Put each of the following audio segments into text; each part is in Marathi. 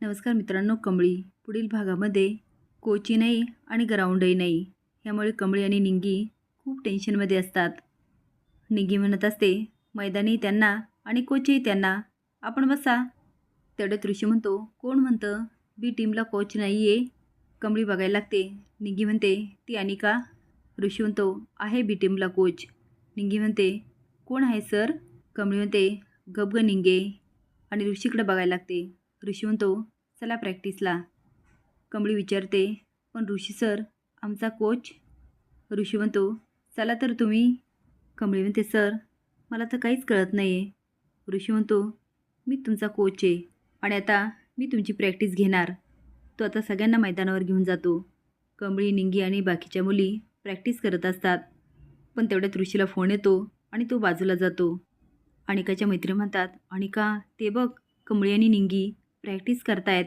नमस्कार मित्रांनो कमळी पुढील भागामध्ये कोची नाही आणि ग्राउंडही नाही यामुळे कमळी आणि निंगी खूप टेन्शनमध्ये असतात. निंगी म्हणत असते मैदानी त्यांना आणि कोचही त्यांना आपण बसा. तेवढ्यात ऋषी म्हणतो कोण म्हणतं? बी टीमला कोच नाही आहे कमळी बघायला लागते. निंगी म्हणते ती अनिका. ऋषी म्हणतो आहे बी टीमला कोच. निंगी म्हणते कोण आहे सर? कमळी म्हणते गबग निंगे. आणि ऋषीकडे बघायला लागते. ऋषी म्हणतो चला प्रॅक्टिसला कमळी विचारते पण ऋषी सर आमचा कोच ऋषी म्हणतो चला तर तुम्ही. कमळी म्हणते सर मला तर काहीच कळत नाही आहे ऋषी म्हणतो मी तुमचा कोच आहे आणि आता मी तुमची प्रॅक्टिस घेणार. तो आता सगळ्यांना मैदानावर घेऊन जातो. कमळी निंगी आणि बाकीच्या मुली प्रॅक्टिस करत असतात. पण तेवढ्यात ऋषीला फोन येतो आणि तो बाजूला जातो. अनिकाच्या मैत्री म्हणतात अनिका ते बघ कमळी आणि निंगी प्रॅक्टिस करतायत.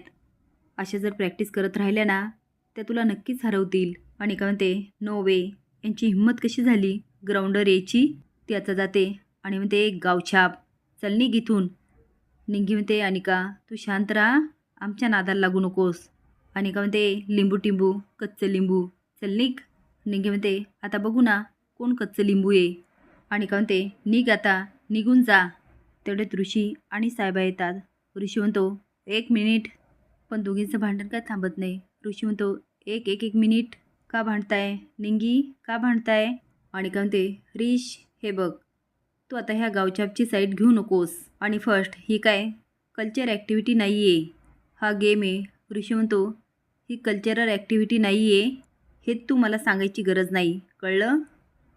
अशा जर प्रॅक्टिस करत राहिल्या ना त्या तुला नक्कीच हरवतील. आणि काय म्हणते नो वे यांची हिंमत कशी झाली? ग्राउंडर यायची ती आता जाते. आणि म्हणते गावछाप चल निघ इथून. निघी म्हणते अनिका तू शांत राहा. आमच्या नादाला लागू नकोस. अनिका म्हणते लिंबू टिंबू कच्चं लिंबू. चल निघ. निंगी म्हणते आता बघू ना कोण कच्चं लिंबू ये आणि का म्हणते निघ आता. निघून जा. तेवढ्यात ऋषी आणि साहेबा येतात. ऋषी म्हणतो एक मिनिट. पण दोघींचं भांडण काय थांबत नाही? ऋषी म्हणतो एक एक एक मिनिट. का भांडताय? निंगी का भांडताय? आणि का म्हणते रिश हे बघ. तू आता ह्या गावछापची साईड घेऊ नकोस. आणि फर्स्ट ही काय? कल्चर ॲक्टिव्हिटी नाही आहे हा गेम आहे. ऋषी म्हणतो ही कल्चरल ॲक्टिव्हिटी नाही आहे हे तू मला सांगायची गरज नाही. कळलं?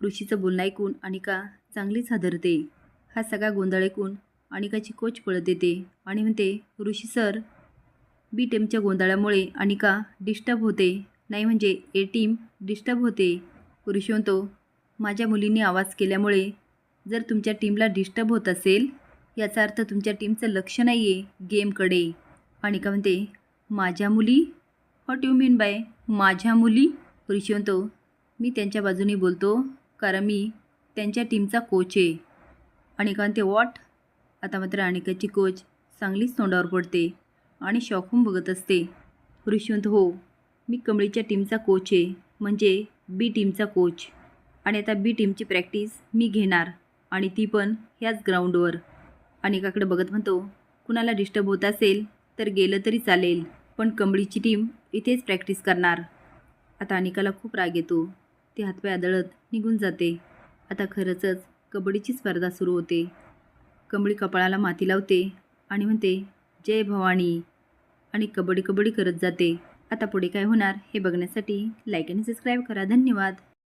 ऋषीचं बोलणं ऐकून का चांगलीच हादरते. हा सगळा गोंधळ ऐकून अनिकाची कोच पळत येते आणि म्हणते ऋषी सर बी टीमच्या गोंधळामुळे अनिका डिस्टर्ब होते. नाही म्हणजे ए टीम डिस्टर्ब होते. ऋषी म्हणतो माझ्या मुलींनी आवाज केल्यामुळे जर तुमच्या टीमला डिस्टर्ब होत असेल याचा अर्थ तुमच्या टीमचं लक्ष नाही आहे गेमकडे. अनिका म्हणते माझ्या मुली? व्हॉट यू मीन बाय माझ्या मुली? ऋषी म्हणतो मी त्यांच्या बाजूनी बोलतो कारण मी त्यांच्या टीमचा कोच आहे. अनिका म्हणते वॉट आता मात्र अनिकाची कोच चांगलीच तोंडावर पडते आणि शॉकहून बघत असते. ऋषवंत हो मी कमळीच्या टीमचा कोच आहे. म्हणजे बी टीमचा कोच आणि आता बी टीमची प्रॅक्टिस मी घेणार आणि ती पण ह्याच ग्राउंडवर अनिकाकडे बघत म्हणतो कुणाला डिस्टर्ब होत असेल तर गेलं तरी चालेल पण कमळीची टीम इथेच प्रॅक्टिस करणार. आता अनिकाला खूप राग येतो. ती हातपाय आदळत निघून जाते. आता खरंचच कबड्डीची स्पर्धा सुरू होते. कमळी कपाळाला माती लावते आणि म्हणते जय भवानी. आणि कबड्डी कबड्डी करत जाते. आता पुढे काय होणार हे बघण्यासाठी लाईक आणि सबस्क्राईब करा. धन्यवाद.